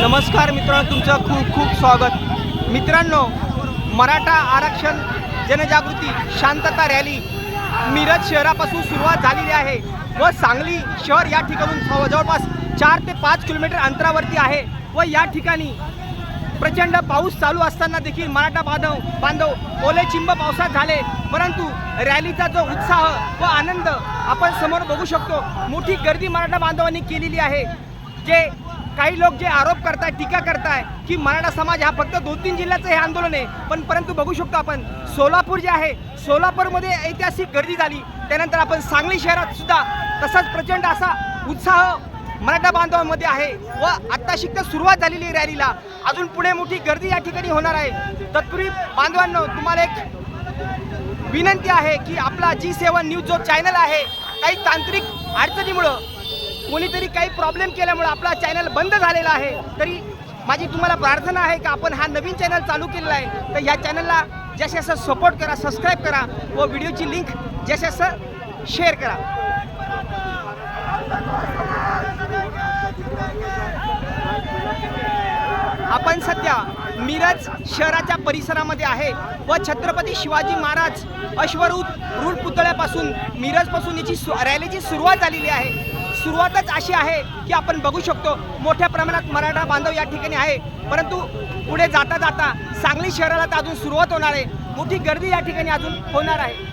नमस्कार मित्रांनो तुमचं खूप खूप स्वागत. मित्रांनो मराठा आरक्षण जनजागृती शांतता रॅली मिरज शहरापासून सुरुवात झालेली आहे व सांगली शहर या ठिकाणून जवळपास चार ते पाच किलोमीटर अंतरावरती आहे व या ठिकाणी प्रचंड पाऊस चालू असताना देखील मराठा बांधव बांधव ओले चिंब पावसात झाले. परंतु रॅलीचा जो उत्साह व आनंद आपण समोर बघू शकतो. मोठी गर्दी मराठा बांधवांनी केलेली आहे. जे काही लोक जे आरोप करताय टीका करताय की मराठा समाज हा फक्त दोन तीन जिल्ह्याचं हे आंदोलन आहे. पण परंतु बघू शकतो आपण सोलापूर जे आहे सोलापूरमध्ये ऐतिहासिक गर्दी झाली. त्यानंतर आपण सांगली शहरात सुद्धा तसाच प्रचंड असा उत्साह मराठा बांधवांमध्ये आहे व आत्ता तर सुरुवात झालेली आहे रॅलीला. अजून पुढे मोठी गर्दी या ठिकाणी होणार आहे. तत्पूर्वी बांधवांनो तुम्हाला एक विनंती आहे की आपला जी सेवन न्यूज जो चॅनल आहे काही तांत्रिक अडचणीमुळं कोणीतरी काही प्रॉब्लेम केल्यामुळं आपला चॅनल बंद झालेला आहे. तरी माझी तुम्हाला प्रार्थना आहे की आपण हा नवीन चॅनल चालू केलेला आहे. तर ह्या चॅनलला जसे असं सपोर्ट करा सबस्क्राईब करा व व्हिडिओची लिंक जसे असं शेअर करा. आपण सध्या मिरज शहराच्या परिसरामध्ये आहे व छत्रपती शिवाजी महाराज अश्वरूत रूढ पुतळ्यापासून मिरजपासून याची सु रॅलीची सुरुवात झालेली आहे. सुरुवातच अशी आहे की आपण बघू शकतो मोठ्या प्रमाणात मराठा बांधव या ठिकाणी आहे. परंतु पुढे जाता जाता सांगली शहराला तर अजून सुरुवात होणार आहे. मोठी गर्दी या ठिकाणी अजून होणार आहे.